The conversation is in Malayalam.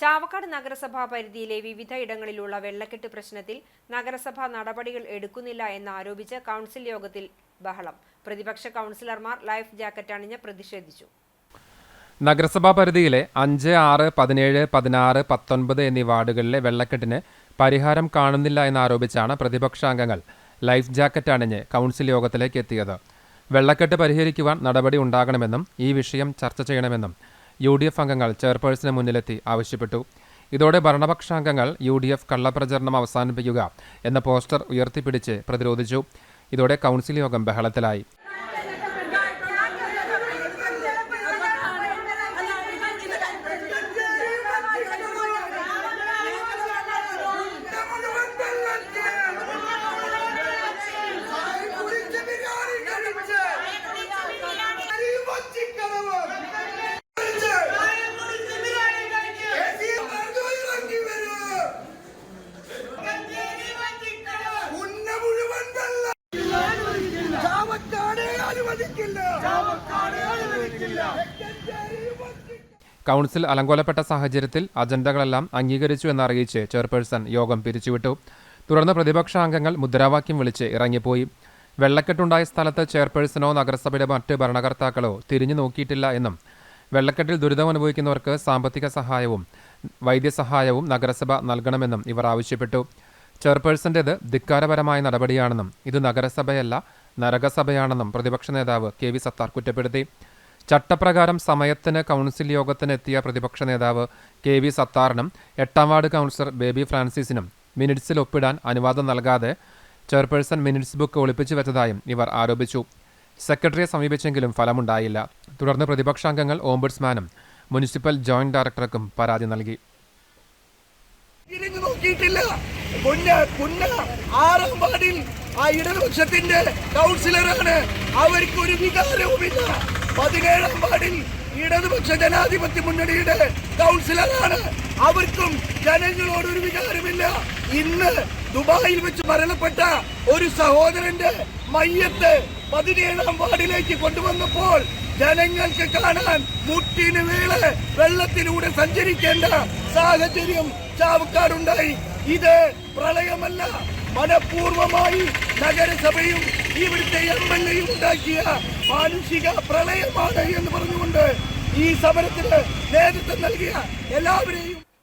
ചാവക്കാട് നഗരസഭാ പരിധിയിലെ വിവിധ ഇടങ്ങളിലുള്ള വെള്ളക്കെട്ട് പ്രശ്നത്തിൽ നഗരസഭ നടപടികൾ എടുക്കുന്നില്ല എന്നാരോപിച്ച് കൗൺസിൽ യോഗത്തിൽ ബഹളം. പ്രതിപക്ഷ കൗൺസിലർമാർ ലൈഫ് ജാക്കറ്റ് അണിഞ്ഞ് പ്രതിഷേധിച്ചു. നഗരസഭാ പരിധിയിലെ അഞ്ച് ആറ് പതിനേഴ് പതിനാറ് പത്തൊൻപത് എന്നീ വാർഡുകളിലെ വെള്ളക്കെട്ടിന് പരിഹാരം കാണുന്നില്ല എന്നാരോപിച്ചാണ് പ്രതിപക്ഷാംഗങ്ങൾ ലൈഫ് ജാക്കറ്റ് അണിഞ്ഞ് കൗൺസിൽ യോഗത്തിലേക്ക് എത്തിയത്. വെള്ളക്കെട്ട് പരിഹരിക്കുവാൻ നടപടി ഉണ്ടാകണമെന്നും ഈ വിഷയം ചർച്ച ചെയ്യണമെന്നും യു ഡി എഫ് അംഗങ്ങൾ ചെയർപേഴ്സന് മുന്നിലെത്തി ആവശ്യപ്പെട്ടു. ഇതോടെ ഭരണപക്ഷാംഗങ്ങൾ യു ഡി എഫ് കള്ളപ്രചരണം അവസാനിപ്പിക്കുക എന്ന പോസ്റ്റർ ഉയർത്തിപ്പിടിച്ച് പ്രതിരോധിച്ചു. ഇതോടെ കൗൺസിൽ യോഗം ബഹളത്തിലായി. കൗൺസിൽ അലങ്കോലപ്പെട്ട സാഹചര്യത്തിൽ അജണ്ടകളെല്ലാം അംഗീകരിച്ചു എന്നറിയിച്ച് ചെയർപേഴ്സൺ യോഗം പിരിച്ചുവിട്ടു. തുടർന്ന് പ്രതിപക്ഷ അംഗങ്ങൾ മുദ്രാവാക്യം വിളിച്ച് ഇറങ്ങിപ്പോയി. വെള്ളക്കെട്ടുണ്ടായ സ്ഥലത്ത് ചെയർപേഴ്സണോ നഗരസഭയുടെ മറ്റ് ഭരണകർത്താക്കളോ തിരിഞ്ഞു നോക്കിയിട്ടില്ല എന്നും വെള്ളക്കെട്ടിൽ ദുരിതമനുഭവിക്കുന്നവർക്ക് സാമ്പത്തിക സഹായവും വൈദ്യസഹായവും നഗരസഭ നൽകണമെന്നും ഇവർ ആവശ്യപ്പെട്ടു. ചെയർപേഴ്സന്റേത് ധിക്കാരപരമായ നടപടിയാണെന്നും ഇത് നഗരസഭയല്ല നരകസഭയാണെന്നും പ്രതിപക്ഷ നേതാവ് കെ വി സത്താർ കുറ്റപ്പെടുത്തി. ചട്ടപ്രകാരം സമയത്തിന് കൗൺസിൽ യോഗത്തിന് എത്തിയ പ്രതിപക്ഷ നേതാവ് കെ വി സത്താറിനും എട്ടാം വാർഡ് കൗൺസിലർ ബേബി ഫ്രാൻസിസിനും മിനിറ്റ്സിൽ ഒപ്പിടാൻ അനുവാദം നൽകാതെ ചെയർപേഴ്സൺ മിനിറ്റ്സ് ബുക്ക് ഒളിപ്പിച്ചു വെച്ചതായും ഇവർ ആരോപിച്ചു. സെക്രട്ടറിയെ സമീപിച്ചെങ്കിലും ഫലമുണ്ടായില്ല. തുടർന്ന് പ്രതിപക്ഷാംഗങ്ങൾ ഓംബുഡ്സ്മാനും മുനിസിപ്പൽ ജോയിന്റ് ഡയറക്ടർക്കും പരാതി നൽകി. നോക്കിയിട്ടില്ല. ആറാം വാർഡിൽ ആ ഇടതുപക്ഷത്തിന്റെ കൗൺസിലറാണ്. അവർക്ക് ഒരു വികാരവുമില്ല. പതിനേഴാം വാർഡിൽ ഇടതുപക്ഷ ജനാധിപത്യ മുന്നണിയുടെ കൗൺസിലറാണ്. അവർക്കും ജനങ്ങളോട് ഒരു വികാരമില്ല. ഇന്ന് ദുബായിൽ വെച്ച് മരണപ്പെട്ട ഒരു സഹോദരന്റെ മയ്യത്ത് പതിനേഴാം വാർഡിലേക്ക് കൊണ്ടുവന്നപ്പോൾ ജനങ്ങൾക്ക് കാണാൻ മുട്ടിന് വീൾ വെള്ളത്തിലൂടെ സഞ്ചരിക്കേണ്ട സാഹചര്യം ചാവക്കാടുണ്ടായി. ഇത് പ്രളയമല്ല. മനഃപൂർവമായി നഗരസഭയും ഇവിടുത്തെ എം എൽ എയും ഉണ്ടാക്കിയ മാനുഷിക പ്രളയമാണ് എന്ന് പറഞ്ഞുകൊണ്ട് ഈ സമരത്തിന് നേതൃത്വം നൽകിയ എല്ലാവരെയും